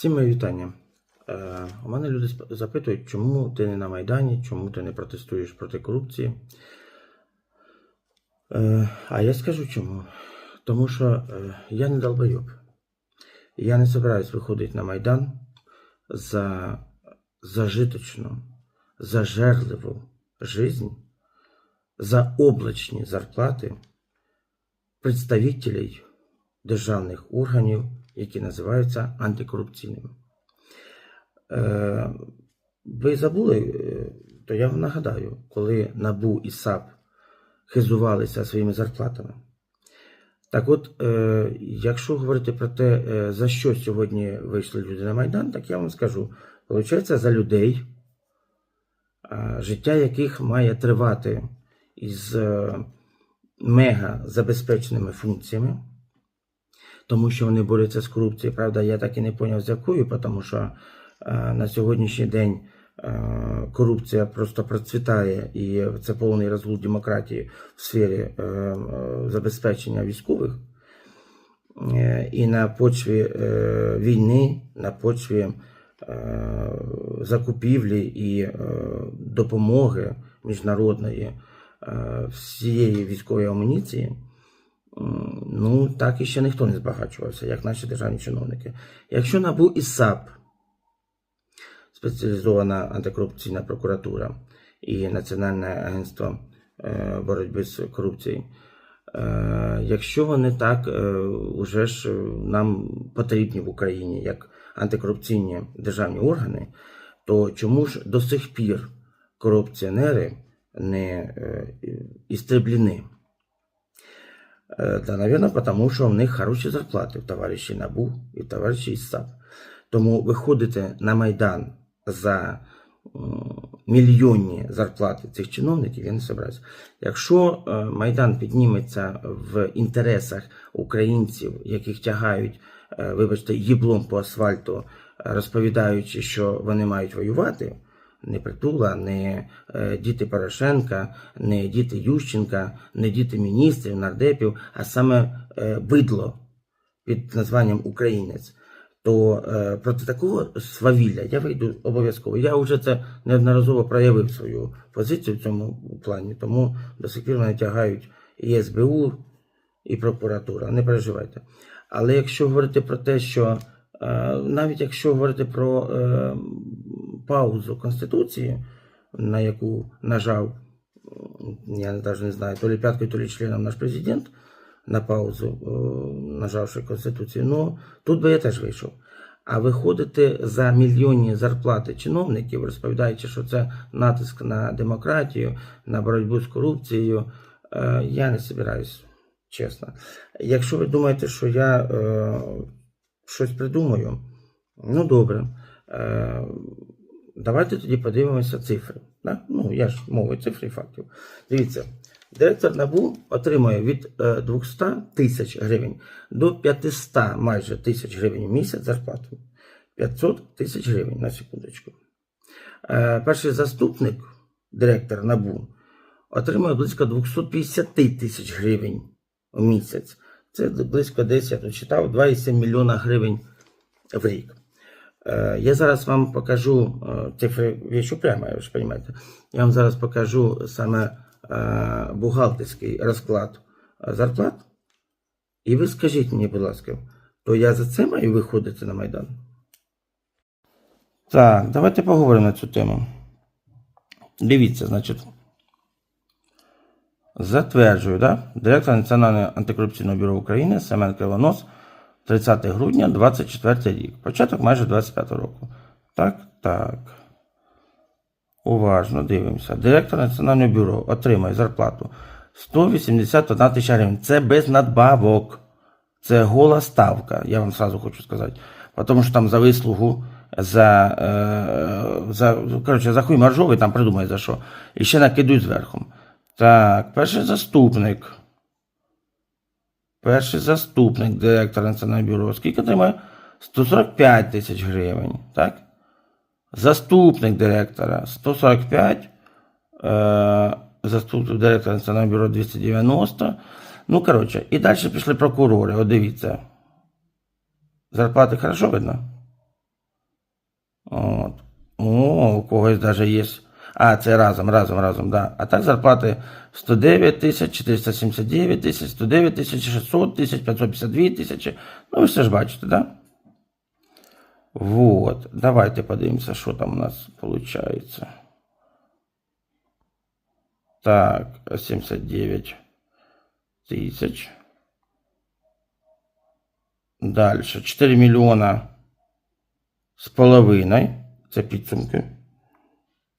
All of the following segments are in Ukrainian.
Всім мої вітання. Е, у мене люди запитують, чому ти не на Майдані, чому ти не протестуєш проти корупції. Е, а я скажу чому. Тому що е, я не долбойоб. Я не збираюсь виходити на Майдан за зажиточну, зажерливу жизнь, за облачні зарплати представителей державних органів, які називаються антикорупційними. Е, ви забули, е, то я вам нагадаю, коли НАБУ і САП хизувалися своїми зарплатами. Так от, е, якщо говорити про те, за що сьогодні вийшли люди на Майдан, так я вам скажу. Получається, за людей, життя яких має тривати із мега забезпеченими функціями, тому що вони борються з корупцією. Правда, я так і не поняв, з якою, тому що е, на сьогоднішній день е, корупція просто процвітає, і це повний розлуд демократії в сфері е, забезпечення військових. І на почві війни, на почві закупівлі і допомоги міжнародної всієї військової амуніції, ну так і ще ніхто не збагачувався, як наші державні чиновники. Якщо НАБУ і САП, спеціалізована антикорупційна прокуратура і Національне агентство е, боротьби з корупцією, е, якщо вони так е, уже ж нам потрібні в Україні як антикорупційні державні органи, то чому ж до сих пір корупціонери не е, істреблені? Э, наверное, потому що в них хороші зарплати в товариші НАБУ і в товариші із САП. Тому виходити на Майдан за мільйонні зарплати цих чиновників, я не собираюся. Якщо е, Майдан підніметься в інтересах українців, яких тягають, е, вибачте, їблом по асфальту, розповідаючи, що вони мають воювати, не Притула, не е, діти Порошенка, не діти Ющенка, не діти міністрів, нардепів, а саме е, бидло під названням Українець, то е, проти такого свавілля я вийду обов'язково. Я вже це неодноразово проявив свою позицію в цьому плані, тому до сих пір мене тягають і СБУ, і прокуратура. Не переживайте. Але якщо говорити про те, що навіть якщо говорити про е, паузу Конституції, на яку нажав, я навіть не знаю, то ли п'яткою, то ли членом наш президент на паузу, е, нажавши Конституцію, ну тут би я теж вийшов. А виходити за мільйонні зарплати чиновників, розповідаючи, що це натиск на демократію, на боротьбу з корупцією, е, я не збираюсь, чесно. Якщо ви думаєте, що я е, щось придумаю, ну добре. Е, давайте тоді подивимося цифри. Да? Ну, я ж мовою цифр і фактів. Дивіться, директор НАБУ отримує від е, 200 тисяч гривень до 500 майже тисяч гривень в місяць зарплату. 500 тисяч гривень на секундочку. Е, перший заступник директора НАБУ отримує близько 250 тисяч гривень в місяць. Це близько десь, я тут читав, 2,7 мільйона гривень в рік. Е, Я зараз вам покажу е, цифри прямо, ви ж розумієте. Я вам зараз покажу саме е, бухгалтерський розклад зарплат. І ви скажіть мені, будь ласка, то я за це маю виходити на Майдан? Так, давайте поговоримо на цю тему. Дивіться, значить. Затверджую, да? Директор Національного антикорупційного бюро України Семен Кривонос 30 грудня 24 рік. Початок майже 25 року. Так, так. Уважно дивимося. Директор Національного бюро отримає зарплату 181 тисяча гривень. Це без надбавок. Це гола ставка, я вам сразу хочу сказати. Тому що там за вислугу, за, е, за, коротше, за хуй маржовий там придумає за що. І ще накидують зверху. Так, перший заступник. Перший заступник директора Національного бюро. Скільки отримає? 145 тисяч гривень. Так? Заступник директора 145. Е, заступник директора Національного бюро 290. Ну, коротше, і далі пішли прокурори. От дивіться. Зарплати хорошо видно? От. О, у когось навіть є. А, це разом, разом, разом, да. А так зарплати 109 тисяч, 479 тисяч, 109 тисяч, 600 тисяч, 552 тисячі. Ну, ви все ж бачите, да? Вот. Давайте подивимося, що там у нас виходить. Так, 79 тисяч. Дальше 4 мільйона з половиною. Це підсумки.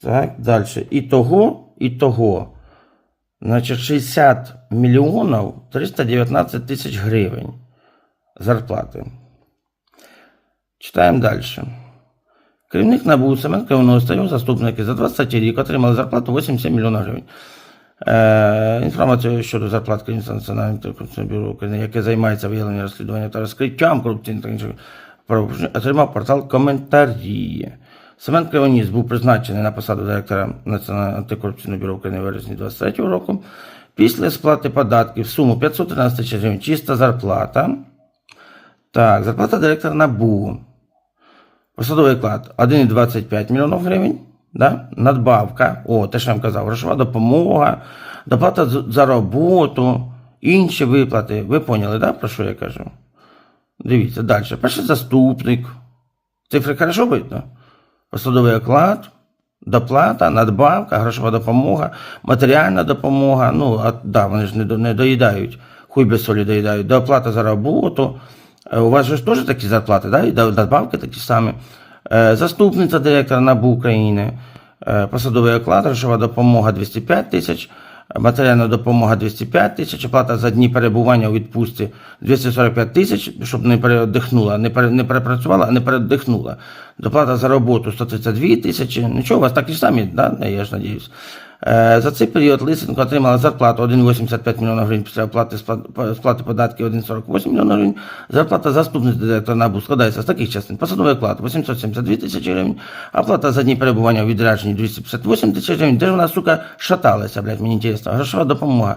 Так, далі. І того, і того. Значить, 60 мільйонів 319 тисяч гривень зарплати. Читаємо далі. Керівник НАБУ Іванович та його заступники за 20 рік отримали зарплату 87 мільйонів гривень. Е, інформацію щодо зарплат керівництва Національного антикорупційного бюро України, яке займається виявленням розслідування та розкриттям корупційних та інших правопорушень, отримав портал коментарі. Семен Кривоніс був призначений на посаду директора Національного антикорупційного бюро України вересні 2023 року. Після сплати податків суму 513 тисяч гривень чиста зарплата. Так, зарплата директора НАБУ. Посадовий оклад 1,25 мільйонів гривень. Да? Надбавка, о, те, що я вам казав, грошова допомога, доплата за роботу, інші виплати. Ви поняли, да, про що я кажу? Дивіться, далі. Перший заступник. Цифри хорошо видно? Посадовий оклад, доплата, надбавка, грошова допомога, матеріальна допомога. Ну, а да, вони ж не, не доїдають, хуй без солі доїдають. Доплата за роботу. Е, У вас ж теж такі зарплати, да? і надбавки такі самі. Е, Заступниця директора НАБУ України, е, посадовий оклад, грошова допомога 205 тисяч, матеріальна допомога 205 тисяч, оплата за дні перебування у відпустці 245 тисяч, щоб не передихнула, не, пере, не перепрацювала, а не передихнула. Доплата за роботу 132 тисячі. Нічого, у вас такі і самі, да? я ж надіюсь. Е, За цей період Лисенко отримала зарплату 1,85 млн гривень після оплати сплати податків 1,48 млн гривень. Зарплата заступниці директора НАБУ складається з таких частин. Посадовий оклад 872 тисячі гривень, оплата за дні перебування у відрядженні 258 тисяч гривень. Де ж вона, сука, шаталася, блядь, мені інтересно. Грошова допомога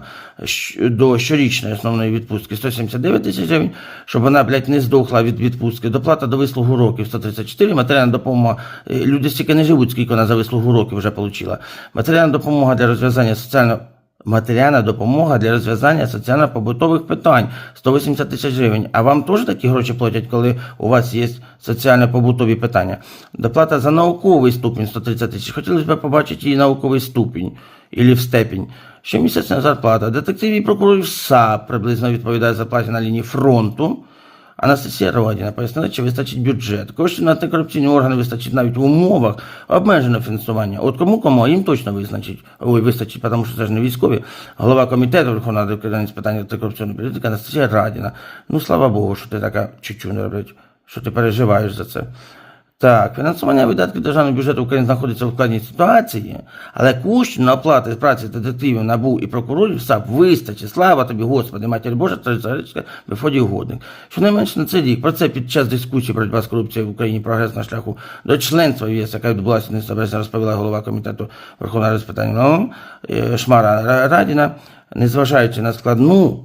до щорічної основної відпустки 179 тисяч гривень, щоб вона, блядь, не здохла від відпустки. Доплата до вислугу років 134, матеріальна допомога. Е, Люди стільки не живуть, скільки вона за вислугу років вже отримала. Матеріальна допомога для розв'язання соціально Матеріальна допомога для розв'язання соціально-побутових питань 180 тисяч гривень. А вам теж такі гроші платять, коли у вас є соціально-побутові питання? Доплата за науковий ступінь 130 тисяч. Хотілося б побачити її науковий ступінь в степінь. Щомісячна зарплата. Детективів і прокурорів САП приблизно відповідає зарплаті на лінії фронту. Анастасія Родіна пояснила, чи вистачить бюджет. Коштів на антикорупційні органи вистачить навіть в умовах обмеженого фінансування. От кому кому, а їм точно визначить. Ой, вистачить, тому що це ж не військові. Голова комітету Верховної Ради України з питань антикорупційної політики Анастасія Радіна. Ну, слава Богу, що ти така чучуня, робить, що ти переживаєш за це. Так, фінансування видатків державного бюджету України знаходиться у складній ситуації, але коштів на оплати праці детективів НАБУ і прокурорів САП вистачить. Слава тобі, Господи, матір Божа, та царичка, виході угодник. Щонайменше на цей рік про це під час дискусії боротьба з корупцією в Україні прогрес на шляху до членства ЄС, яка відбулася 11 розповіла голова комітету Верховної Ради з питань НАБУ, е, Шмара Радіна, незважаючи на складну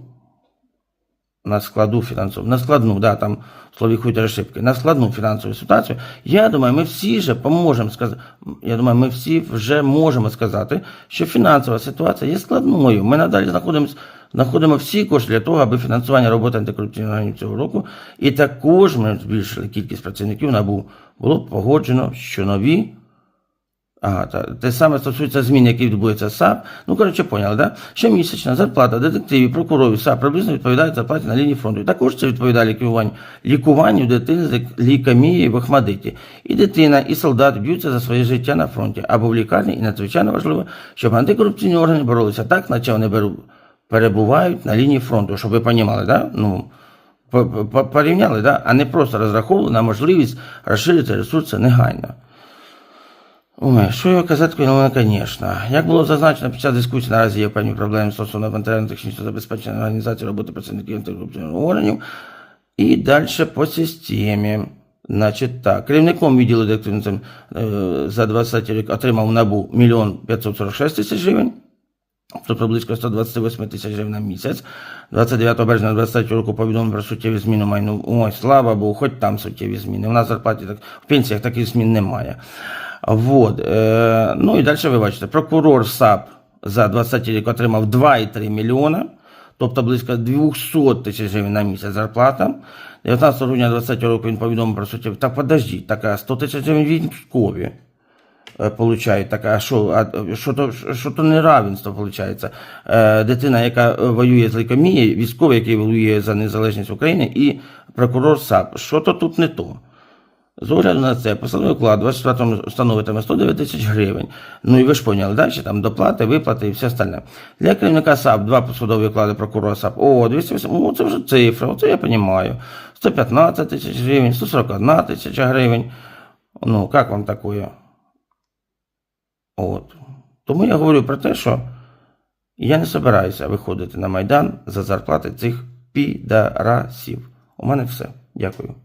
на складу фінансову, на складну, да, там слові хуй ошибки, на складну фінансову ситуацію, я думаю, ми всі вже поможемо сказати, я думаю, ми всі вже можемо сказати, що фінансова ситуація є складною. Ми надалі знаходимося, знаходимо всі кошти для того, аби фінансування роботи антикорупційних органів цього року, і також ми збільшили кількість працівників НАБУ. Було погоджено, що нові Ага, та, те саме стосується змін, які відбудуться САП. Ну, коротше, поняли, да? Щомісячна зарплата детективів, прокурорів САП приблизно відповідає зарплаті на лінії фронту. І також це відповідає лікуванню, лікуванню дитини з лік- лікемією в Ахмадиті. І дитина, і солдат б'ються за своє життя на фронті або в лікарні, і надзвичайно важливо, щоб антикорупційні органи боролися так, наче вони беру, перебувають на лінії фронту, щоб ви розуміли, да? Ну, по- по- порівняли, да? а не просто розраховували на можливість розширити ресурси негайно. Ой, що його казати, ну, звісно. Як було зазначено під час дискусії, наразі є певні проблеми стосовно матеріально-технічного забезпечення організації роботи працівників антикорупційних органів. І далі по системі. Значить так, керівником відділу директивним за 20 рік отримав НАБУ 1 546 тисяч гривень. тобто близько 128 тисяч гривень на місяць. 29 березня 23 року повідомлено про суттєві зміни майну. Ой, слава Богу, хоч там суттєві зміни. У нас зарплаті так, в пенсіях таких змін немає. Вот. Е, ну і далі ви бачите, прокурор САП за 20 рік отримав 2,3 мільйона, тобто близько 200 тисяч гривень на місяць зарплата. 19 грудня 20 року він повідомив про суттєві. Так подождіть, така 100 тисяч гривень військові е, получають. Так, а що, а що, то, що то неравенство виходить? Е, дитина, яка воює з лейкомією, військовий, який воює за незалежність України, і прокурор САП. Що то тут не то? З огляду на це, посадовий оклад 24 становитиме 109 тисяч гривень. Ну і ви ж поняли, далі там доплати, виплати і все остальне. Для керівника САП два посадові оклади прокурора САП. О, 208, о, це вже цифра, оце я розумію. 115 тисяч гривень, 141 тисяча гривень. Ну, як вам такое? От. Тому я говорю про те, що я не собираюся виходити на Майдан за зарплати цих підарасів. У мене все. Дякую.